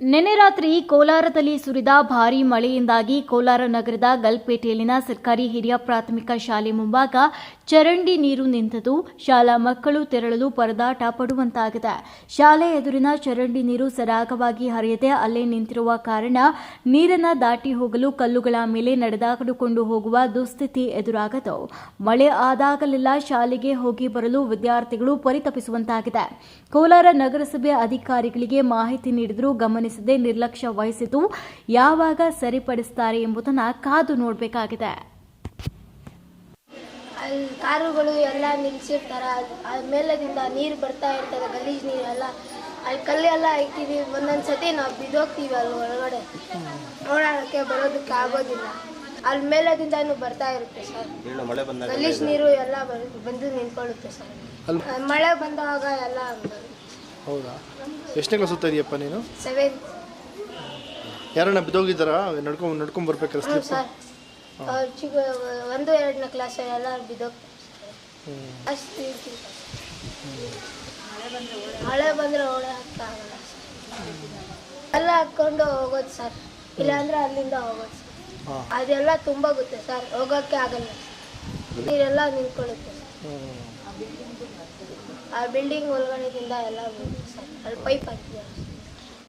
ನಿನ್ನೆ ರಾತ್ರಿ ಕೋಲಾರದಲ್ಲಿ ಸುರಿದ ಭಾರೀ ಮಳೆಯಿಂದಾಗಿ ಕೋಲಾರ ನಗರದ ಗಲ್ಪೇಟೆಯಲ್ಲಿನ ಸರ್ಕಾರಿ ಹಿರಿಯ ಪ್ರಾಥಮಿಕ ಶಾಲೆ ಮುಂಭಾಗ ಚರಂಡಿ ನೀರು ನಿಂತದು ಶಾಲಾ ಮಕ್ಕಳು ತೆರಳಲು ಪರದಾಟ ಪಡುವಂತಾಗಿದೆ. ಶಾಲೆ ಎದುರಿನ ಚರಂಡಿ ನೀರು ಸರಾಗವಾಗಿ ಹರಿಯದೆ ಅಲ್ಲೇ ನಿಂತಿರುವ ಕಾರಣ ನೀರನ್ನ ದಾಟಿ ಹೋಗಲು ಕಲ್ಲುಗಳ ಮೇಲೆ ನಡೆದಾಡಿಕೊಂಡು ಹೋಗುವ ದುಸ್ಥಿತಿ ಎದುರಾಗದು. ಮಳೆ ಆದಾಗಲೆಲ್ಲ ಶಾಲೆಗೆ ಹೋಗಿ ಬರಲು ವಿದ್ಯಾರ್ಥಿಗಳು ಪರಿತಪಿಸುವಂತಾಗಿದೆ. ಕೋಲಾರ ನಗರಸಭೆ ಅಧಿಕಾರಿಗಳಿಗೆ ಮಾಹಿತಿ ನೀಡಿದರೂ ಗಮನಿಸದೆ ನಿರ್ಲಕ್ಷ್ಯ ವಹಿಸಿದ್ದು ಯಾವಾಗ ಸರಿಪಡಿಸ್ತಾರೆ ಎಂಬುದನ್ನ ಕಾದು ನೋಡಬೇಕಾಗಿದೆ. ಅಲ್ಲಿ ಕಾರುಗಳು ಎಲ್ಲ ನಿಲ್ಸಿರ್ತಾರೆ. ಮೇಲದಿಂದ ನೀರು ಬರ್ತಾ ಇರ್ತದೆ ಗಲೀಜ್ ನೀರೆಲ್ಲ. ಎಲ್ಲ ಅಲ್ಲಿ ಕಲ್ಲೆಲ್ಲ ಇಕ್ಕಿದೀವಿ ಒಂದೊಂದು ಸತಿ ನಾವು ಬಿದ್ದೋಗ್ತೀವಿ ಅಲ್ಲಿ ಒಳಗಡೆ. ನೋಡೋಕ್ಕೆ ಬರೋದಕ್ಕೆ ಆಗೋದಿಲ್ಲ. ಅಲ್ಲಿ ಮೇಲದಿಂದನೂ ಬರ್ತಾ ಇರುತ್ತೆ ಸರ್. ಗಲೀಜ್ ಮಳೆ ಬಂದಾಗ ಗಲೀಜು ನೀರು ಎಲ್ಲ ಬಂದು ನಿಂತ್ಕೊಳ್ಳುತ್ತೆ ಸರ್. ಮಳೆ ಬಂದಾಗ ಎಲ್ಲ ಹೌದಾ? ಎಷ್ಟನೇ ಕ್ಲಾಸ್ ಓದ್ತಾ ಇದೆಯಪ್ಪ ನೀನು? ಸೆವೆನ್ ಯಾರನ್ನ ಬಿದ್ದೋಗಿದ್ದಾರಾ? ನಡ್ಕೊಂಡು ನಡ್ಕೊಂಡು ಸ್ಲಿಪ್? ಸರ್. ಅವ್ರು ಚಿಕ್ಕ ಒಂದು ಎರಡನೇ ಕ್ಲಾಸ್ ಅಷ್ಟು ಮಳೆ ಬಂದರೆ ಎಲ್ಲ ಹಾಕ್ಕೊಂಡು ಹೋಗೋದು ಸರ್. ಇಲ್ಲಾಂದ್ರೆ ಅಲ್ಲಿಂದ ಹೋಗೋದು ಸರ್. ಅದೆಲ್ಲ ಅದೆಲ್ಲ ತುಂಬಾಗುತ್ತೆ ಸರ್. ಹೋಗೋಕ್ಕೆ ಆಗಲ್ಲ. ನೀರೆಲ್ಲ ನಿಂತ್ಕೊಳ್ಳುತ್ತೆ ಆ ಬಿಲ್ಡಿಂಗ್ ಒಳಗಡೆದಿಂದ ಎಲ್ಲ ಅಲ್ಲಿ ಪೈಪ್ ಹಾಕಿದ್ದಾರೆ